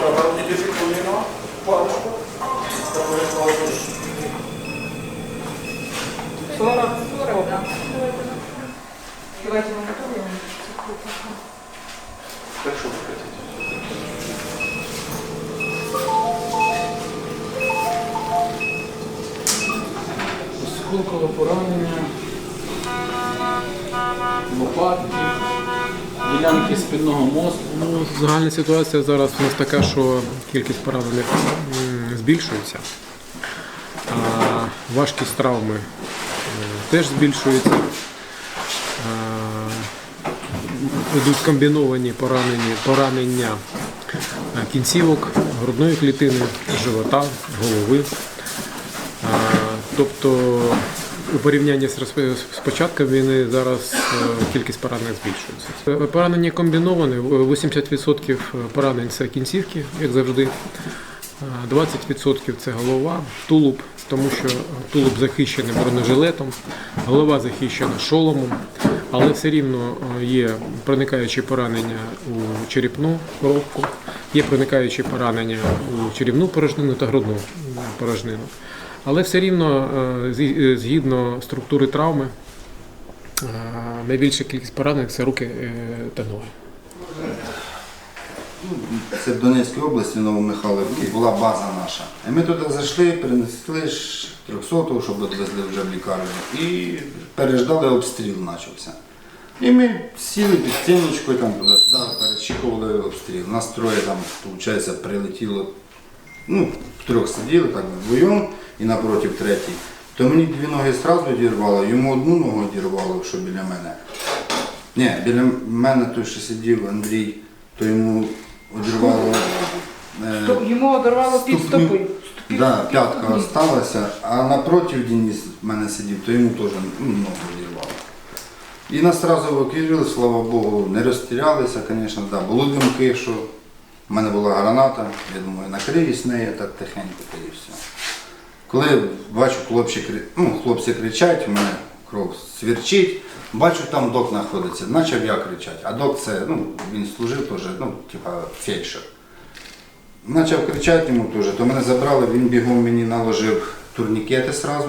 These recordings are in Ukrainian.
Правда, держи коліно, паличку. Давайте вам готові. Так що ви хотите? Осколкове поранення, лопатки, ділянки спинного мозку. Ну, загальна ситуація зараз у нас така, що кількість поранених збільшується, а важкість травми е, теж збільшується. Йдуть комбіновані поранення е, кінцівок, грудної клітини, живота, голови. Тобто у порівнянні з початком війни зараз е, кількість поранених збільшується. Е, Поранення комбіноване, 80% поранень це кінцівки, як завжди. 20% це голова, тулуб, тому що тулуб захищений бронежилетом, голова захищена шоломом, але все рівно е, є проникаючі поранення у черепну коробку, є проникаючі поранення у черівну порожнину та грудну порожнину. Але все рівно, е, е, згідно структури травми, е, найбільша кількість поранених це руки та ноги. Це в Донецькій області, Новомихайлівці, була база наша. І ми туди зайшли, принесли ж 300-го, щоб відвезли вже в лікарню. І переждали, обстріл почався. І ми сіли під стіночкою, там туди-сюди, перечікували обстріл. Нас троє там, виходить, прилетіло. Ну, трьох сиділи так вдвоєм і напротив третій. То мені дві ноги одразу одірвало, йому одну ногу одірвало, що біля мене. Ні, біля мене той, що сидів Андрій, то йому одірвало. е, То Йому одорвало під ступню. стопи. Да, п'ятка осталася, а напротив Денис в мене сидів, то йому теж ну, ногу одірвало. І нас одразу евакуювали, слава Богу, не розтірялися, звісно, да. були думки, що в мене була граната, я думаю, накриюсь нею так тихенько та і все. Коли бачу, хлопці, ну, хлопці кричать, у мене кров свірчить, бачу, там док знаходиться, почав я кричати. А док це, ну, він служив теж, ну, типа фельдшер. Почав кричати йому теж, то мене забрали, він бігом мені наложив турнікети сразу,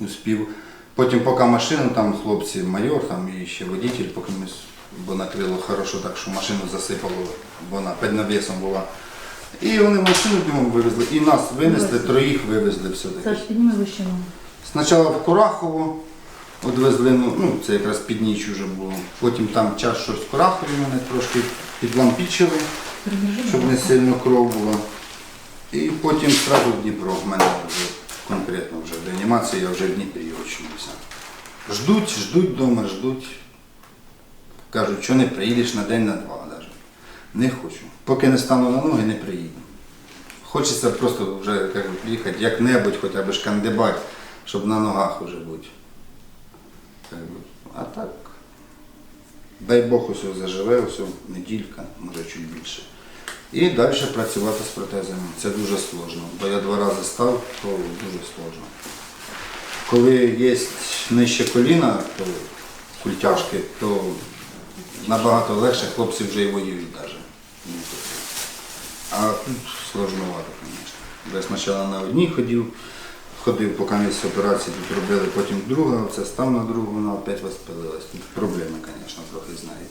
успів. Потім, поки машину, там хлопці, майор там і ще водитель, поки ми, бо накрило хорошо, так що машину засипало, бо вона під навісом була. І вони машину бігом вивезли, і нас винесли, троїх вивезли все-таки. Саш, підніми вище ногу. Спочатку в Курахово відвезли, ну, ну це якраз під ніч вже було. Потім там час щось в Курахові мене трошки підлампічили, щоб не сильно кров була. І потім одразу в Дніпро в мене вже конкретно вже в реанімації, я вже в Дніпрі очнувся. Ждуть, ждуть вдома, ждуть. Кажуть, що не приїдеш на день, на два навіть. Не хочу. Поки не стану на ноги, не приїду. Хочеться просто вже як би, приїхати як-небудь, хоча б шкандибать, щоб на ногах вже бути. А так, дай Бог усе заживе, усе неділька, може чуть більше. І далі працювати з протезами. Це дуже сложно. Бо я два рази став, то дуже сложно. Коли є нижче коліна, то культяшки, то набагато легше, хлопці вже і воюють навіть. А тут сложновато, звісно. Я спочатку на одній ходив, ходив, поки місць операції тут робили, потім друга, оце став на другу, вона опять воспалилась. Тут проблеми, звісно, трохи з нею.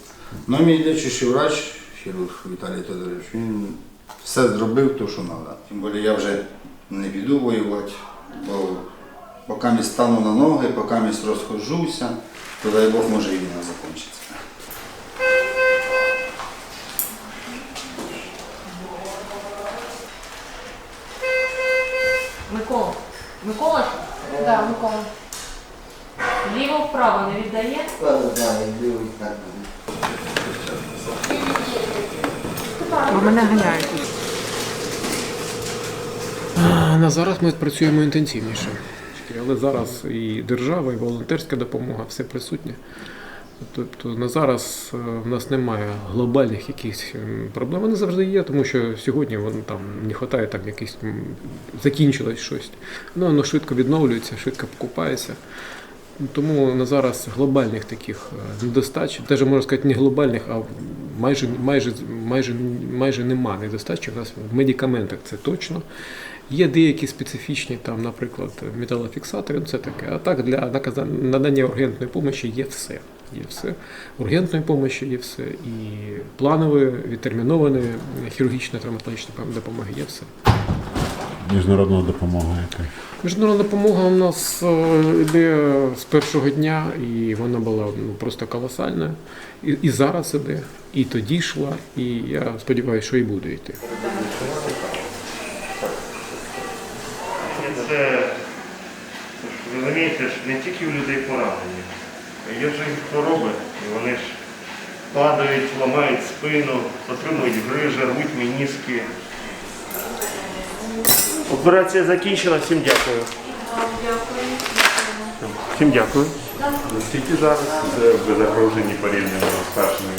Ну, мій лічущий врач, хірург Віталій Тодорович, він все зробив, то, що треба. Тим більше я вже не піду воювати, бо поки стану на ноги, поки розхожуся, то дай Бог може і війна закінчиться. Микола. Микола? ж? Да, Микола. Вліво вправо не віддає? Бо мене ганяють. На зараз ми працюємо інтенсивніше. Але зараз і держава, і волонтерська допомога все присутнє. Тобто на зараз е, в нас немає глобальних якихось проблем. Вони завжди є, тому що сьогодні воно там не вистачає там якийсь закінчилось щось. Ну, воно швидко відновлюється, швидко покупається. Тому на зараз глобальних таких е, недостач, теж можна сказати, не глобальних, а майже, майже, майже, майже нема недостачі. У нас в медикаментах це точно. Є деякі специфічні, там, наприклад, металофіксатори, це таке. А так для надання ургентної допомоги є все. Є все. Ургентної допомоги є все. І планової, відтермінованої хірургічної травматологічної допомоги є все. Міжнародна допомога яка. Міжнародна допомога у нас е, йде з першого дня, і вона була ну, просто колосальна. І, і зараз іде, і тоді йшла, і я сподіваюся, що і буде йти. Це, ви розумієте, ж не тільки у людей поранені, є ж хвороби, і вони ж падають, ламають спину, отримують грижі, рвуть мініски. Операція закінчена, всім дякую. Всім дякую. Наскільки зараз ви загрожені порівняно з першими